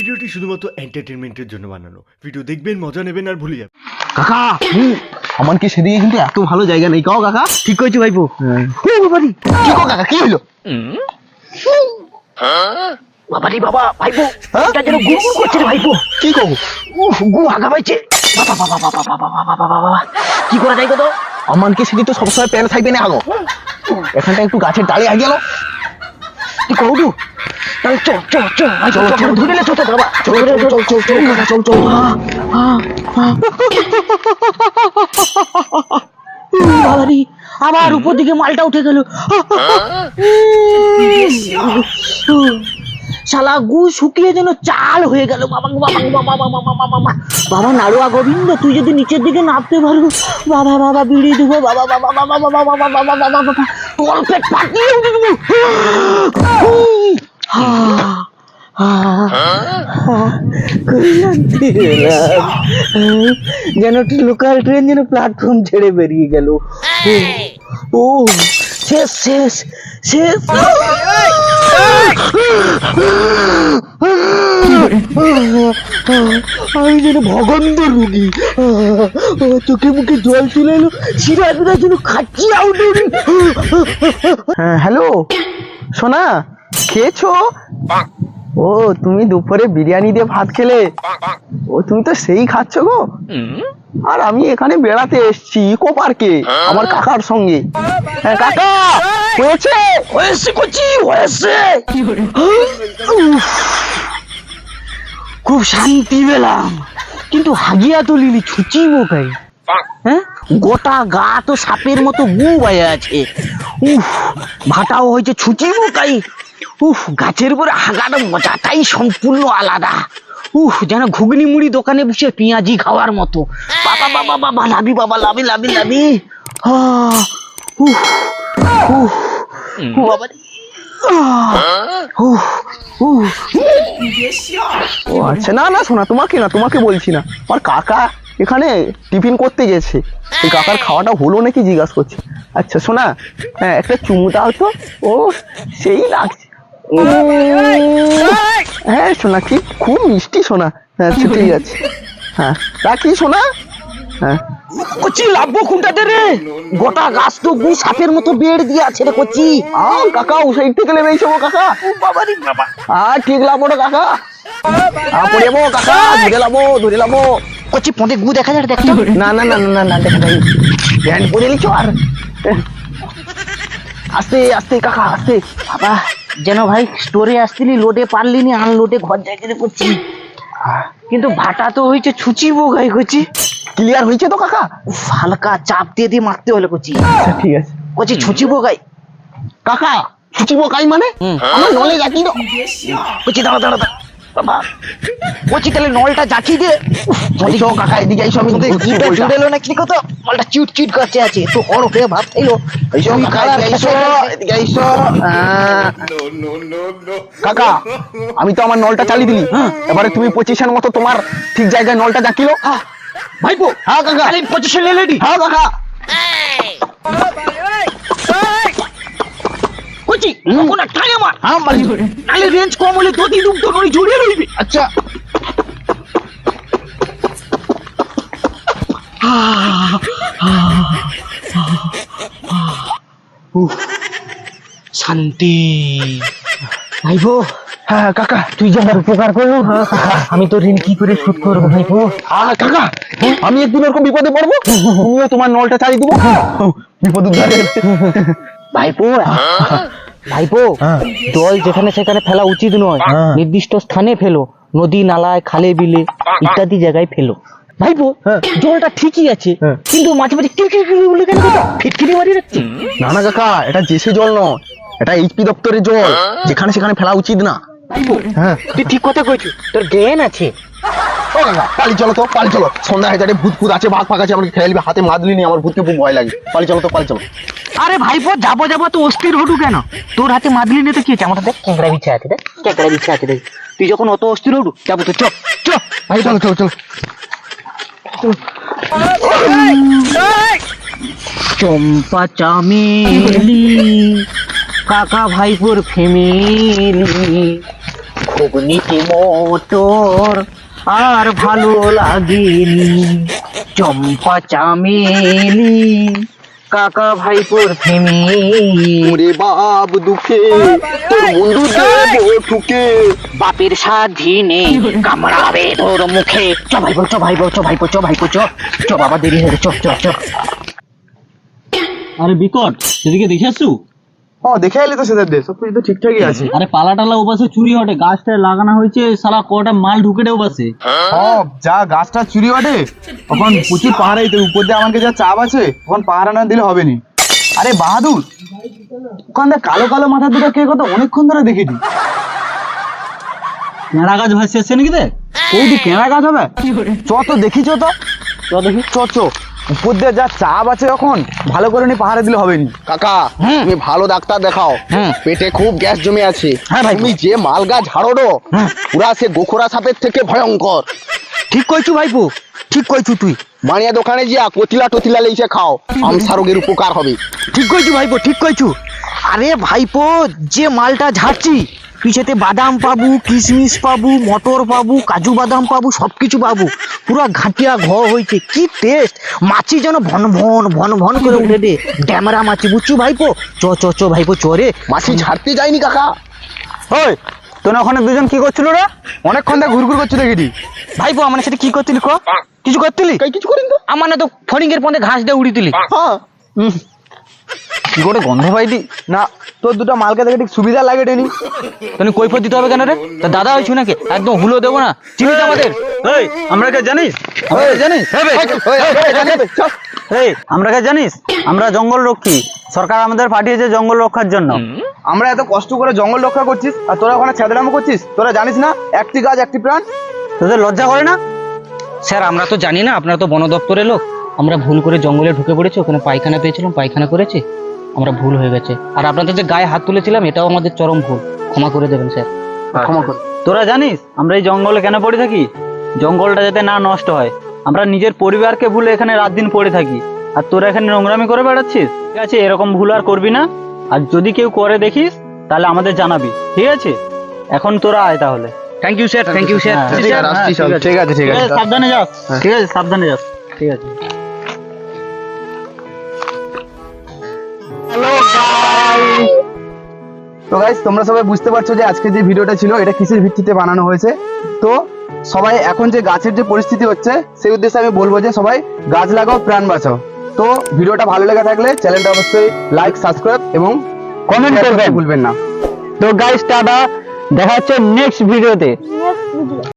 ভিডিওটি শুধুমাত্র এন্টারটেনমেন্টের জন্য বানানো। ভিডিও দেখবেন মজা নেবেন আর ভুলে যাবেন। কাকা! হুম, আমানকে সেদিকে কিন্তু এত ভালো জায়গা নেই কাও কাকা? ঠিক কইছো ভাইপো। বাবারি কি কো কাকা কি হইল? বাবারি বাবা ভাইপো হ্যাঁ? এটা যেন গুড়গুড় করছে রে ভাইপো। কি কো উফ গু আগা পাইছে। বাবা বাবা বাবা বাবা বাবা বাবা বাবা কি করা যায় গো তো আমানকে সেদিকে তো সবসময় প্যান থাকবে না আগো? এখানটা একটু গাছের ডালে আগে গেল। তুই কৌডু তাহলে চল চল চল চল চল ধরে নে চল চল বাবা চল চল চল চল চল চল চল। বাবারি আবার উপর দিকে মালটা উঠে গেল। শালা গু শুকিয়ে যেন চাল হয়ে গেল। বাবা বাবা বাবা বাবা বাবা বাবা বাবা নাড়ুয়া গোবিন্দ তুই যদি নিচের দিকে নামতে পারব। বাবা বাবা বিড়ি দেবো। বাবা বাবা বাবা বাবা বাবা বাবা বাবা বাবা তোর পেট ফাটিয়ে দেবো? যেন লোকাল ট্রেন যেন প্ল্যাটফর্ম ছেড়ে বেরিয়ে গেল। ও শেষ শেষ শেষ। আমি যেন ভগন্দর রুগী। চোখে মুখে জল চলে এলো শিরা ফিরা যেন খাচ্ছি আউট হ্যাঁ হ্যালো? সোনা খেয়েছো? ও তুমি দুপুরে বিরিয়ানি দিয়ে ভাত খেলে? ও তুমি তো সেই খাচ্ছ গো। আর আমি এখানে বেড়াতে এসেছি ইকো পার্কে আমার কাকার সঙ্গে। হ্যাঁ কাকা হয়েছে হয়েছে কচি হয়েছে খুব শান্তি পেলাম। কিন্তু হাগিয়া তুলিনি ছুচি বোকাই হ্যাঁ? গোটা গা তো সাপের মতো গু বয়ে আছে। উফ ভাটাও হয়েছে ছুচি বোকাই উফ গাছের উপরে হাগাটা মজাটাই সম্পূর্ণ আলাদা। উফ যেন ঘুগনি মুড়ি দোকানে বসে পেঁয়াজি খাওয়ার মতো। বাবা বাবা বাবা লাভি বাবা লাভি লাভি লাভি আহ, উফ উফ ও আচ্ছা না না শোনা তোমাকে না তোমাকে বলছি না। আমার কাকা এখানে টিফিন করতে গেছে। এই কাকার খাওয়াটা হলো নাকি জিজ্ঞাসা করছি। আচ্ছা শোনা হ্যাঁ একটা চুমু দাও তো। ও সেই লাগছে। হ্যাঁ শোনা কি? খুব মিষ্টি শোনা হ্যাঁ ঠিক আছে হ্যাঁ। রাখি শোনা হ্যাঁ। কচি লাভবো কোনটাতে রে। গোটা গাছ তো গু সাপের মতো বেড় দিয়ে আছে রে কচি। আ কাকা, ও সাইড থেকে নেমে এসো কাকা। বাবারি বাবা আ ঠিক লাবো রে কাকা। আ পড়ে কাকা। ধরে লাবো ধরে লাবো কচি, পদে গু দেখা যায়, দেখতো? না না না না না, দেখা যাই ব্যান্ড পরে নিচ্ছ আর? আস্তে আস্তে, কাকা, আস্তে। বাবা। যেন ভাই স্টোরে আসছিলি লোডে পারলি নি আনলোডে ঘর যাইতে করছি। কিন্তু ভাটা তো হয়েছে ছুচি বোগাই করছি। ক্লিয়ার হয়েছে তো কাকা? উফ, হালকা চাপ দিয়ে দিয়ে মারতে হলে করছি। আচ্ছা ঠিক আছে। কচি ছুচি বোগাই কাকা ছুচিব গাই মানে? হুম। আমার নলে যাচ্ছি তো। কচি দাঁড়া দাঁড়া দাঁড়া। বাবা। কচি তাহলে নলটা জাকি দে। চলছো কাকা এদিকে জিটা জুড়ে এলো না কি কথা নলটা চিট চিট করছে আছে তো হর হয়ে ভাব এইসব কাকা এদিকে কাকা আমি তো আমার নলটা চালিয়ে দিলি এবারে তুমি পজিশন মতো তোমার ঠিক জায়গায় নলটা জাকিলো। ভাইপো হ্যাঁ কাকা। তাহলে পজিশন লেডি হ্যাঁ কাকা। কচি কোনা টানে মার। হ্যাঁ মারি নালে রেঞ্জ কম হলে তো দিদুম তো নই জড়িয়ে রইবে আচ্ছা। শান্তি। ভাইপো। হ্যাঁ কাকা তুই যে আমার উপকার করল। আমি তো ঋণ কি করে শোধ করব ভাইপো? আহ কাকা আমি একদিন এরকম বিপদে পড়ব? তুমিও তোমার নলটা দিবো? বিপদ উদ্ধারে। ভাইপো ভাইপো জল যেখানে সেখানে ফেলা উচিত নয় হ্যাঁ। নির্দিষ্ট স্থানে ফেলো নদী নালায় খালে বিলে ইত্যাদি জায়গায় ফেলো। ভাইপো হ্যাঁ। জলটা ঠিকই আছে হ্যাঁ। কিন্তু মাঝে মাঝে কিরকির বলে কেন ফিটকিরি মারি রাখছি না না কাকা এটা জেসে জল নয় এটা এইচপি দপ্তরের জল। যেখানে সেখানে ফেলা উচিত না। হ্যাঁ। তুই ঠিক কথা কইছিস তোর জ্ঞান আছে। পালি চলো তো পালি চলো। সন্ধ্যা হয়ে ভূত ভূত আছে ভাগ ফাঁক আছে আমাকে খেয়ালবে হাতে মাদলি নিয়ে আমার ভূতকে খুব ভয় লাগে। পালি চলো তো পালি চলো। আরে ভাইপো যাব যাব তো অস্থির হটু কেন? তোর হাতে মাদলি তো কি আছে আমার দেখ ক্যাংরা বিছা আছে দেখ। ক্যাংরা বিছা আছে দেখ। তুই যখন অত অস্থির হটু যাব তো চ চ ভাই চলো চলো চলো। চম্পা চামেলি কাকা ভাইপোর ফ্যামিলি ঘুগনিতে মোটর আর ভালো লাগেনি? চম্পা চামেলি কাকা ভাইপোর ফেমি ওরে বাপ দুঃখে তোর বন্ধু দেব ঠুকে বাপের স্বাধীনে কামড়াবে তোর মুখে। চ ভাইপো চ ভাইপো চ ভাইপো চ ভাইপো চ। চ বাবা দেরি হয়ে গেছে, চ চ চ। আরে বিকট সেদিকে দেখে আসছু? ও দেখে এলি তো সেদের সব কিছু তো ঠিকঠাকই আছে। আরে পালা টালা ওপাশে চুরি হটে গাছটা লাগানো হয়েছে সালা কটা মাল ঢুকে দেও পাশে ও যা গাছটা চুরি বাটে তখন প্রচুর পাহাড়াই তো উপর দিয়ে আমাকে যা চাপ আছে তখন পাহারা না দিলে হবে নি। আরে বাহাদুর ওখানে কালো কালো মাথা দুটো কে কত? অনেকক্ষণ ধরে দেখেছি। নেড়া গাছ ভাসছে আসছে নাকি দেখ কোনটি কেনা গাছ হবে। চ তো দেখিছ তো। চ দেখি। চ চ। উপর দিয়ে যা চাপ আছে এখন ভালো করে নি পাহাড়ে দিলে হবে নি। কাকা তুমি ভালো ডাক্তার দেখাও। পেটে খুব গ্যাস জমে আছে। হ্যাঁ। তুমি যে মালগা ঝাড়ো। পুরা সে গোখরা সাপের থেকে ভয়ঙ্কর। ঠিক কইছু ভাইপো ঠিক কইছু তুই। বানিয়া দোকানে যা কতিলা টতিলা লেইছে খাও আমসা রোগের উপকার হবে। ঠিক কইছু ভাইপো ঠিক কইছু। আরে ভাইপো যে মালটা ঝাড়ছি পিছেতে বাদাম পাবু কিশমিশ পাবু মটর পাবু কাজু বাদাম পাবু সবকিছু পাবু। পুরো ঘাটিয়া ঘ হইছে। কি টেস্ট মাছি যেন ভন ভন ভন ভন করে উঠে দে। ড্যামরা মাছি বুঝছু ভাইপো? চ চ চ ভাইপো চরে। মাছি ঝাড়তে যায়নি কাকা। ওই তোর ওখানে দুজন কি করছিল রে? অনেকক্ষণ ধরে ঘুরঘুর করছিল দেখেছি ভাইপো আমার সাথে কি করতিলি ক? কিছু করতিলি? কাই কিছু করিন তো। আমার না তো ফড়িং এর পথে ঘাস দিয়ে উড়িতিলি হ্যাঁ। কি করে গন্ধ পাইতি না তোর দুটো মালকে দেখে ঠিক সুবিধা লাগে টেনি। তুমি কৈফত দিতে হবে কেন রে? তা দাদা হয়েছু নাকি? একদম হুলো দেবো না। চিনি তো আমাদের? এই আমরা কে জানিস? জানিস? এই আমরা কে জানিস? আমরা জঙ্গল রক্ষী। সরকার আমাদের পাঠিয়েছে জঙ্গল রক্ষার জন্য। আমরা এত কষ্ট করে জঙ্গল রক্ষা করছিস আর তোরা ওখানে ছেদরামো করছিস? তোরা জানিস না একটি গাছ একটি প্রাণ? তোদের লজ্জা করে না? স্যার আমরা তো জানি না আপনারা তো বন দপ্তরের লোক। আমরা ভুল করে জঙ্গলে ঢুকে পড়েছি ওখানে পায়খানা পেয়েছিলাম পায়খানা করেছি। আমরা ভুল হয়ে গেছে। আর আপনাদের যে গায়ে হাত তুলেছিলাম এটাও আমাদের চরম ভুল। ক্ষমা করে দেবেন স্যার। ক্ষমা কর তোরা জানিস আমরা এই জঙ্গলে কেন পড়ে থাকি? জঙ্গলটা যাতে না নষ্ট হয়। আমরা নিজের পরিবারকে ভুলে এখানে রাত দিন পড়ে থাকি। আর তোরা এখানে নোংরামি করে বেড়াচ্ছিস? ঠিক আছে এরকম ভুল আর করবি না। আর যদি কেউ করে দেখিস তাহলে আমাদের জানাবি। ঠিক আছে? এখন তোরা আয় তাহলে। Thank you sir thank you sir হ্যাঁ, ঠিক আছে, ঠিক আছে, ঠিক আছে। সাবধানে যাস ঠিক আছে সাবধানে যাস ঠিক আছে। তো গাইস তোমরা সবাই বুঝতে পারছ যে আজকে যে ভিডিওটা ছিল এটা কিসের ভিত্তিতে বানানো হয়েছে? তো সবাই এখন যে গাছের যে পরিস্থিতি হচ্ছে সেই উদ্দেশ্যে আমি বলব যে সবাই গাছ লাগাও প্রাণ বাঁচাও। তো ভিডিওটা ভালো লেগে থাকলে চ্যানেলটা অবশ্যই লাইক সাবস্ক্রাইব এবং কমেন্ট করতে ভুলবেন না। তো গাইস টাটা। দেখা হচ্ছে নেক্সট ভিডিওতে.